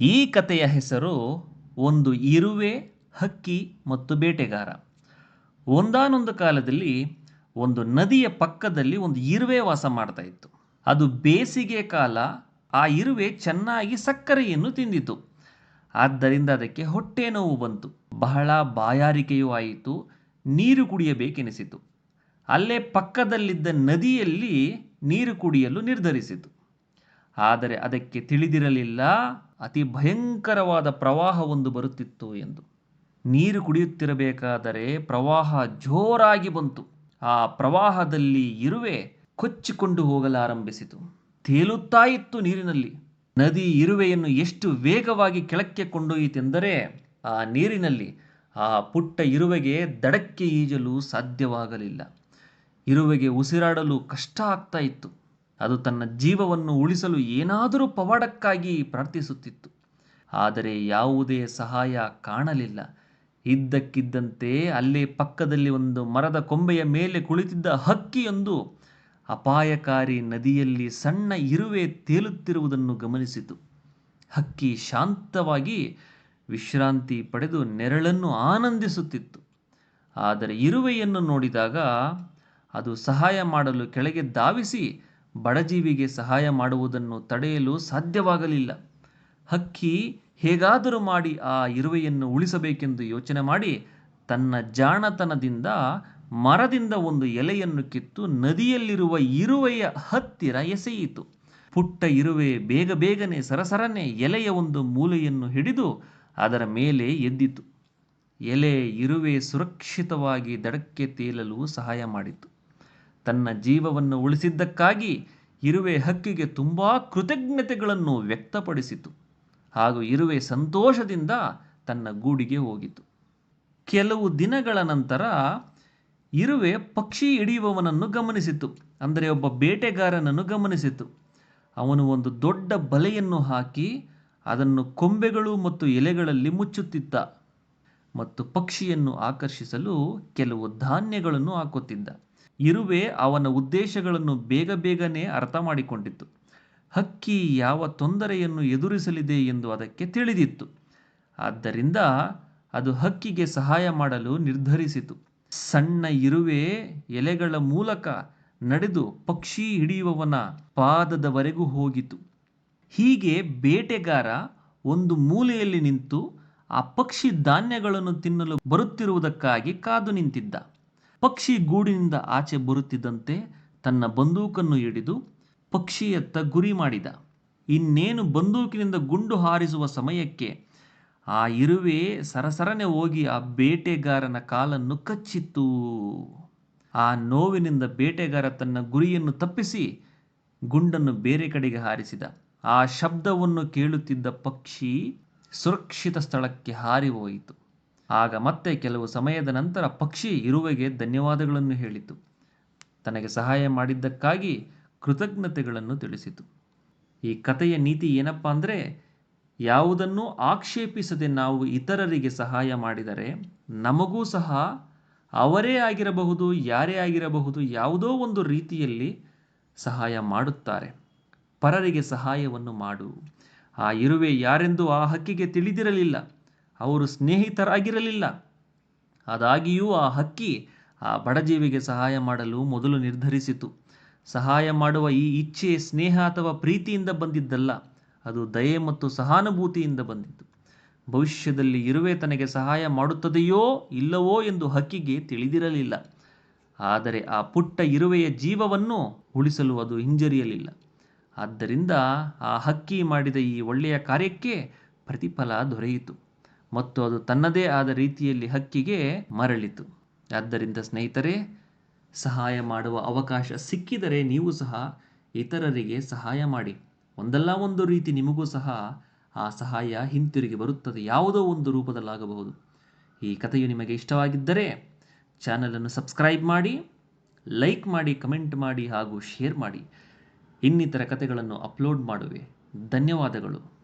ಈ ಕಥೆಯ ಹೆಸರು ಒಂದು ಇರುವೆ, ಹಕ್ಕಿ ಮತ್ತು ಬೇಟೆಗಾರ. ಒಂದಾನೊಂದು ಕಾಲದಲ್ಲಿ ಒಂದು ನದಿಯ ಪಕ್ಕದಲ್ಲಿ ಒಂದು ಇರುವೆ ವಾಸ ಮಾಡ್ತಾ ಇತ್ತು. ಅದು ಬೇಸಿಗೆ ಕಾಲ, ಆ ಇರುವೆ ಚೆನ್ನಾಗಿ ಸಕ್ಕರೆಯನ್ನು ತಿಂದಿತು. ಆದ್ದರಿಂದ ಅದಕ್ಕೆ ಹೊಟ್ಟೆ ನೋವು ಬಂತು. ಬಹಳ ಬಾಯಾರಿಕೆಯೂ ಆಯಿತು, ನೀರು ಕುಡಿಯಬೇಕೆನಿಸಿತು. ಅಲ್ಲೇ ಪಕ್ಕದಲ್ಲಿದ್ದ ನದಿಯಲ್ಲಿ ನೀರು ಕುಡಿಯಲು ನಿರ್ಧರಿಸಿತು. ಆದರೆ ಅದಕ್ಕೆ ತಿಳಿದಿರಲಿಲ್ಲ ಅತಿ ಭಯಂಕರವಾದ ಪ್ರವಾಹ ಒಂದು ಬರುತ್ತಿತ್ತು ಎಂದು. ನೀರು ಕುಡಿಯುತ್ತಿರಬೇಕಾದರೆ ಪ್ರವಾಹ ಜೋರಾಗಿ ಬಂತು. ಆ ಪ್ರವಾಹದಲ್ಲಿ ಇರುವೆ ಕೊಚ್ಚಿಕೊಂಡು ಹೋಗಲಾರಂಭಿಸಿತು. ತೇಲುತ್ತಾ ಇತ್ತು ನೀರಿನಲ್ಲಿ. ನದಿ ಇರುವೆಯನ್ನು ಎಷ್ಟು ವೇಗವಾಗಿ ಕೆಳಕ್ಕೆ ಕೊಂಡೊಯ್ಯಿತೆಂದರೆ ಆ ನೀರಿನಲ್ಲಿ ಆ ಪುಟ್ಟ ಇರುವೆಗೆ ದಡಕ್ಕೆ ಈಜಲು ಸಾಧ್ಯವಾಗಲಿಲ್ಲ. ಇರುವೆಗೆ ಉಸಿರಾಡಲು ಕಷ್ಟ ಆಗ್ತಾ ಇತ್ತು. ಅದು ತನ್ನ ಜೀವವನ್ನು ಉಳಿಸಲು ಏನಾದರೂ ಪವಾಡಕ್ಕಾಗಿ ಪ್ರಾರ್ಥಿಸುತ್ತಿತ್ತು. ಆದರೆ ಯಾವುದೇ ಸಹಾಯ ಕಾಣಲಿಲ್ಲ. ಇದ್ದಕ್ಕಿದ್ದಂತೆ ಅಲ್ಲೇ ಪಕ್ಕದಲ್ಲಿ ಒಂದು ಮರದ ಕೊಂಬೆಯ ಮೇಲೆ ಕುಳಿತಿದ್ದ ಹಕ್ಕಿಯೊಂದು ಅಪಾಯಕಾರಿ ನದಿಯಲ್ಲಿ ಸಣ್ಣ ಇರುವೆ ತೇಲುತ್ತಿರುವುದನ್ನು ಗಮನಿಸಿತು. ಹಕ್ಕಿ ಶಾಂತವಾಗಿ ವಿಶ್ರಾಂತಿ ಪಡೆದು ನೆರಳನ್ನು ಆನಂದಿಸುತ್ತಿತ್ತು. ಆದರೆ ಇರುವೆಯನ್ನು ನೋಡಿದಾಗ ಅದು ಸಹಾಯ ಮಾಡಲು ಕೆಳಗೆ ಧಾವಿಸಿ ಬಡಜೀವಿಗೆ ಸಹಾಯ ಮಾಡುವುದನ್ನು ತಡೆಯಲು ಸಾಧ್ಯವಾಗಲಿಲ್ಲ. ಹಕ್ಕಿ ಹೇಗಾದರೂ ಮಾಡಿ ಆ ಇರುವೆಯನ್ನು ಉಳಿಸಬೇಕೆಂದು ಯೋಚನೆ ಮಾಡಿ ತನ್ನ ಜಾಣತನದಿಂದ ಮರದಿಂದ ಒಂದು ಎಲೆಯನ್ನು ಕಿತ್ತು ನದಿಯಲ್ಲಿರುವ ಇರುವೆಯ ಹತ್ತಿರ ಎಸೆಯಿತು. ಪುಟ್ಟ ಇರುವೆ ಬೇಗ ಬೇಗನೆ ಸರಸರನೆ ಎಲೆಯ ಒಂದು ಮೂಲೆಯನ್ನು ಹಿಡಿದು ಅದರ ಮೇಲೆ ಎದ್ದಿತು. ಎಲೆ ಇರುವೆ ಸುರಕ್ಷಿತವಾಗಿ ದಡಕ್ಕೆ ತೇಲಲು ಸಹಾಯ ಮಾಡಿತು. ತನ್ನ ಜೀವವನ್ನು ಉಳಿಸಿದ್ದಕ್ಕಾಗಿ ಇರುವೆ ಹಕ್ಕಿಗೆ ತುಂಬ ಕೃತಜ್ಞತೆಗಳನ್ನು ವ್ಯಕ್ತಪಡಿಸಿತು. ಹಾಗೂ ಇರುವೆ ಸಂತೋಷದಿಂದ ತನ್ನ ಗೂಡಿಗೆ ಹೋಗಿತು. ಕೆಲವು ದಿನಗಳ ನಂತರ ಇರುವೆ ಪಕ್ಷಿ ಹಿಡಿಯುವವನನ್ನು ಗಮನಿಸಿತು. ಅಂದರೆ ಒಬ್ಬ ಬೇಟೆಗಾರನನ್ನು ಗಮನಿಸಿತು. ಅವನು ಒಂದು ದೊಡ್ಡ ಬಲೆಯನ್ನು ಹಾಕಿ ಅದನ್ನು ಕೊಂಬೆಗಳು ಮತ್ತು ಎಲೆಗಳಲ್ಲಿ ಮುಚ್ಚುತ್ತಿದ್ದ ಮತ್ತು ಪಕ್ಷಿಯನ್ನು ಆಕರ್ಷಿಸಲು ಕೆಲವು ಧಾನ್ಯಗಳನ್ನು ಹಾಕುತ್ತಿದ್ದ. ಇರುವೆ ಅವನ ಉದ್ದೇಶಗಳನ್ನು ಬೇಗ ಬೇಗನೆ ಅರ್ಥ ಮಾಡಿಕೊಂಡಿತ್ತು. ಹಕ್ಕಿ ಯಾವ ತೊಂದರೆಯನ್ನು ಎದುರಿಸಲಿದೆ ಎಂದು ಅದಕ್ಕೆ ತಿಳಿದಿತ್ತು. ಆದ್ದರಿಂದ ಅದು ಹಕ್ಕಿಗೆ ಸಹಾಯ ಮಾಡಲು ನಿರ್ಧರಿಸಿತು. ಸಣ್ಣ ಇರುವೆ ಎಲೆಗಳ ಮೂಲಕ ನಡೆದು ಪಕ್ಷಿ ಹಿಡಿಯುವವನ ಪಾದದವರೆಗೂ ಹೋಗಿತು. ಹೀಗೆ ಬೇಟೆಗಾರ ಒಂದು ಮೂಲೆಯಲ್ಲಿ ನಿಂತು ಆ ಪಕ್ಷಿ ಧಾನ್ಯಗಳನ್ನು ತಿನ್ನಲು ಬರುತ್ತಿರುವುದಕ್ಕಾಗಿ ಕಾದು ನಿಂತಿದ್ದ. ಪಕ್ಷಿ ಗೂಡಿನಿಂದ ಆಚೆ ಬರುತ್ತಿದ್ದಂತೆ ತನ್ನ ಬಂದೂಕನ್ನು ಹಿಡಿದು ಪಕ್ಷಿಯತ್ತ ಗುರಿ ಮಾಡಿದ. ಇನ್ನೇನು ಬಂದೂಕಿನಿಂದ ಗುಂಡು ಹಾರಿಸುವ ಸಮಯಕ್ಕೆ ಆ ಇರುವೆ ಸರಸರನೆ ಹೋಗಿ ಆ ಬೇಟೆಗಾರನ ಕಾಲನ್ನು ಕಚ್ಚಿತ್ತು. ಆ ನೋವಿನಿಂದ ಬೇಟೆಗಾರ ತನ್ನ ಗುರಿಯನ್ನು ತಪ್ಪಿಸಿ ಗುಂಡನ್ನು ಬೇರೆ ಕಡೆಗೆ ಹಾರಿಸಿದ. ಆ ಶಬ್ದವನ್ನು ಕೇಳುತ್ತಿದ್ದ ಪಕ್ಷಿ ಸುರಕ್ಷಿತ ಸ್ಥಳಕ್ಕೆ ಹಾರಿ ಹೋಯಿತು. ಆಗ ಮತ್ತೆ ಕೆಲವು ಸಮಯದ ನಂತರ ಪಕ್ಷಿ ಇರುವೆಗೆ ಧನ್ಯವಾದಗಳನ್ನು ಹೇಳಿತು. ತನಗೆ ಸಹಾಯ ಮಾಡಿದ್ದಕ್ಕಾಗಿ ಕೃತಜ್ಞತೆಗಳನ್ನು ತಿಳಿಸಿತು. ಈ ಕಥೆಯ ನೀತಿ ಏನಪ್ಪ ಅಂದರೆ, ಯಾವುದನ್ನು ಆಕ್ಷೇಪಿಸದೆ ನಾವು ಇತರರಿಗೆ ಸಹಾಯ ಮಾಡಿದರೆ ನಮಗೂ ಸಹ ಅವರೇ ಆಗಿರಬಹುದು, ಯಾರೇ ಆಗಿರಬಹುದು, ಯಾವುದೋ ಒಂದು ರೀತಿಯಲ್ಲಿ ಸಹಾಯ ಮಾಡುತ್ತಾರೆ. ಪರರಿಗೆ ಸಹಾಯವನ್ನು ಮಾಡು. ಆ ಇರುವೆ ಯಾರೆಂದು ಆ ಹಕ್ಕಿಗೆ ತಿಳಿದಿರಲಿಲ್ಲ. ಅವರು ಸ್ನೇಹಿತರಾಗಿರಲಿಲ್ಲ. ಅದಾಗಿಯೂ ಆ ಹಕ್ಕಿ ಆ ಬಡಜೀವಿಗೆ ಸಹಾಯ ಮಾಡಲು ಮೊದಲು ನಿರ್ಧರಿಸಿತು. ಸಹಾಯ ಮಾಡುವ ಈ ಇಚ್ಛೆ ಸ್ನೇಹ ಅಥವಾ ಪ್ರೀತಿಯಿಂದ ಬಂದಿದ್ದಲ್ಲ, ಅದು ದಯೆ ಮತ್ತು ಸಹಾನುಭೂತಿಯಿಂದ ಬಂದಿತ್ತು. ಭವಿಷ್ಯದಲ್ಲಿ ಇರುವೆ ತನಗೆ ಸಹಾಯ ಮಾಡುತ್ತದೆಯೋ ಇಲ್ಲವೋ ಎಂದು ಹಕ್ಕಿಗೆ ತಿಳಿದಿರಲಿಲ್ಲ. ಆದರೆ ಆ ಪುಟ್ಟ ಇರುವೆಯ ಜೀವವನ್ನು ಉಳಿಸಲು ಅದು ಹಿಂಜರಿಯಲಿಲ್ಲ. ಆದ್ದರಿಂದ ಆ ಹಕ್ಕಿ ಮಾಡಿದ ಈ ಒಳ್ಳೆಯ ಕಾರ್ಯಕ್ಕೆ ಪ್ರತಿಫಲ ದೊರೆಯಿತು. ಮತ್ತು ಅದು ತನ್ನದೇ ಆದ ರೀತಿಯಲ್ಲಿ ಹಕ್ಕಿಗೆ ಮರಳಿತು. ಆದ್ದರಿಂದ ಸ್ನೇಹಿತರೆ, ಸಹಾಯ ಮಾಡುವ ಅವಕಾಶ ಸಿಕ್ಕಿದರೆ ನೀವು ಸಹ ಇತರರಿಗೆ ಸಹಾಯ ಮಾಡಿ. ಒಂದಲ್ಲ ಒಂದು ರೀತಿ ನಿಮಗೂ ಸಹ ಆ ಸಹಾಯ ಹಿಂತಿರುಗಿ ಬರುತ್ತದೆ. ಯಾವುದೋ ಒಂದು ರೂಪದಲ್ಲಾಗಬಹುದು. ಈ ಕಥೆಯು ನಿಮಗೆ ಇಷ್ಟವಾಗಿದ್ದರೆ ಚಾನಲನ್ನು ಸಬ್ಸ್ಕ್ರೈಬ್ ಮಾಡಿ, ಲೈಕ್ ಮಾಡಿ, ಕಮೆಂಟ್ ಮಾಡಿ ಹಾಗೂ ಶೇರ್ ಮಾಡಿ. ಇನ್ನಿತರ ಕಥೆಗಳನ್ನು ಅಪ್ಲೋಡ್ ಮಾಡುವೆ. ಧನ್ಯವಾದಗಳು.